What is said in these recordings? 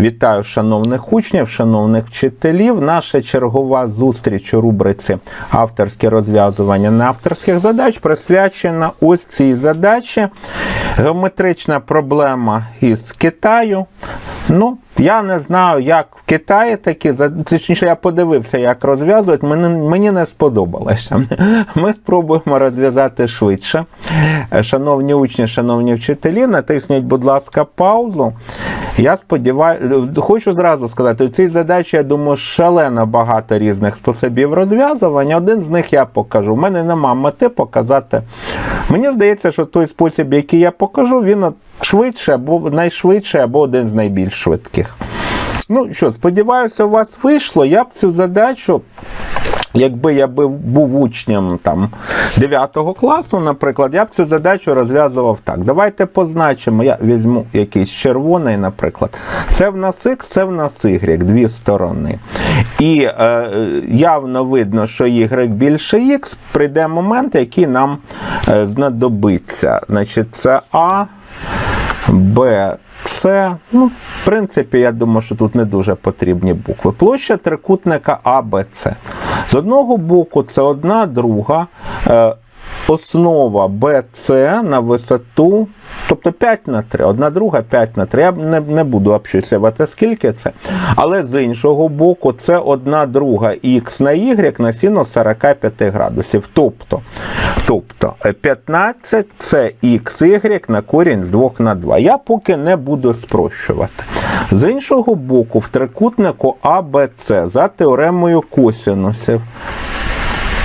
Вітаю шановних учнів, шановних вчителів. Наша чергова зустріч у рубриці авторське розв'язування неавторських задач присвячена ось цій задачі. Геометрична проблема із Китаю. Ну, я не знаю, як в Китаї такі, точніше, я подивився, як розв'язують. Мені, мені не сподобалося. Ми спробуємо розв'язати швидше. Шановні учні, шановні вчителі, натисніть, будь ласка, паузу. Я сподіваюся, хочу зразу сказати, у цій задачі, я думаю, шалено багато різних способів розв'язування. Один з них я покажу. У мене нема мети показати. Мені здається, що той спосіб, який я покажу, він от швидше або найшвидший, або один з найбільш швидких. Ну що, сподіваюся, у вас вийшло. Я б цю задачу. Якби я був учнем там 9 класу, наприклад, я б цю задачу розв'язував так. Давайте позначимо. Я візьму якийсь червоний, наприклад. Це в нас X, це в нас Y, дві сторони. І е, явно видно, що Y більше X, прийде момент, який нам е, знадобиться. Значить, це А. Б, С. Ну, в принципі, я думаю, що тут не дуже потрібні букви. Площа трикутника АБЦ. З одного боку, це одна друга. Е, Основа BC на висоту, тобто 5 на 3, одна друга 5 на 3. Я не, не буду обчислювати, скільки це. Але з іншого боку, це одна друга х на y на синус 45 градусів. Тобто, тобто е, 15 це xy на корінь з 2 на 2. Я поки не буду спрощувати. З іншого боку, в трикутнику ABC за теоремою косінусів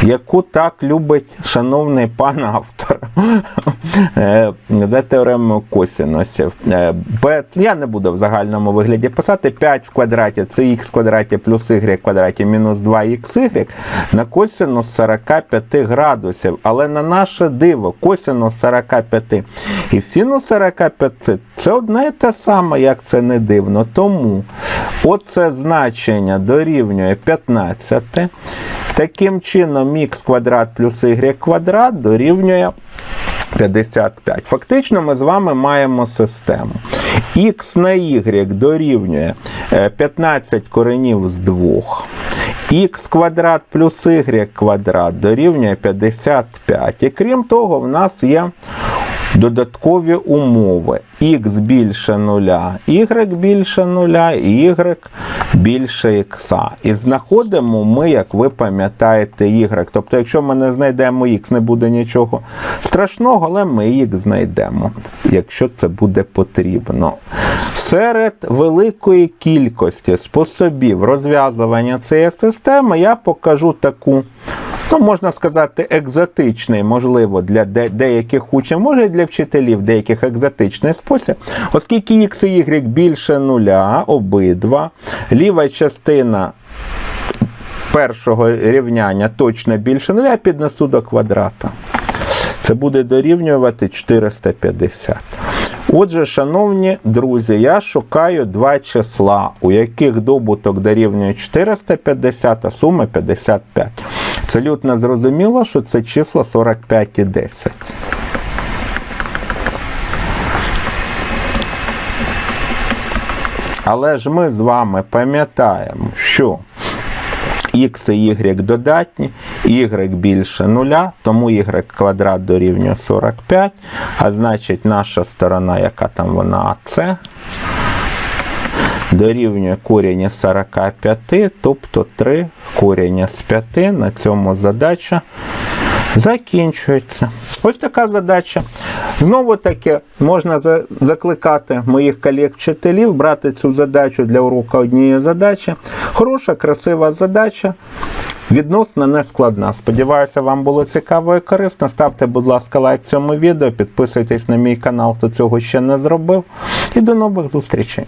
яку так любить шановний пан автор за теоремою косінусів. Е, я не буду в загальному вигляді писати 5 в квадраті це х в квадраті плюс y в квадраті мінус 2xy на косінус 45 градусів. Але на наше диво косінус 45 і синус 45 це одне і те саме, як це не дивно. Тому оце значення дорівнює 15. Таким чином, х квадрат плюс y квадрат дорівнює 55. Фактично, ми з вами маємо систему. Х на y дорівнює е, 15 коренів з 2. Х квадрат плюс y квадрат дорівнює 55. І крім того, в нас є додаткові умови. Х більше нуля, y більше нуля, і y більше х. І знаходимо ми, як ви пам'ятаєте, y. Тобто, якщо ми не знайдемо х, не буде нічого страшного, але ми їх знайдемо, якщо це буде потрібно. Серед великої кількості способів розв'язування цієї системи я покажу таку ну, можна сказати, екзотичний, можливо, для де- деяких учнів, може і для вчителів деяких екзотичний спосіб, оскільки x і y більше нуля, обидва, ліва частина першого рівняння точно більше нуля, піднесу до квадрата. Це буде дорівнювати 450. Отже, шановні друзі, я шукаю два числа, у яких добуток дорівнює 450, а сума 55. Абсолютно зрозуміло, що це числа 45 і 10. Але ж ми з вами пам'ятаємо, що Х і y додатні, y більше нуля, тому y квадрат дорівнює 45, а значить наша сторона, яка там вона АС, дорівнює корінь із 45, тобто 3 корінь з 5. На цьому задача закінчується. Ось така задача. Знову таки можна закликати моїх колег-вчителів брати цю задачу для уроку однієї задачі. Хороша, красива задача. Відносно нескладна. Сподіваюся, вам було цікаво і корисно. Ставте, будь ласка, лайк цьому відео, підписуйтесь на мій канал, хто цього ще не зробив. І до нових зустрічей.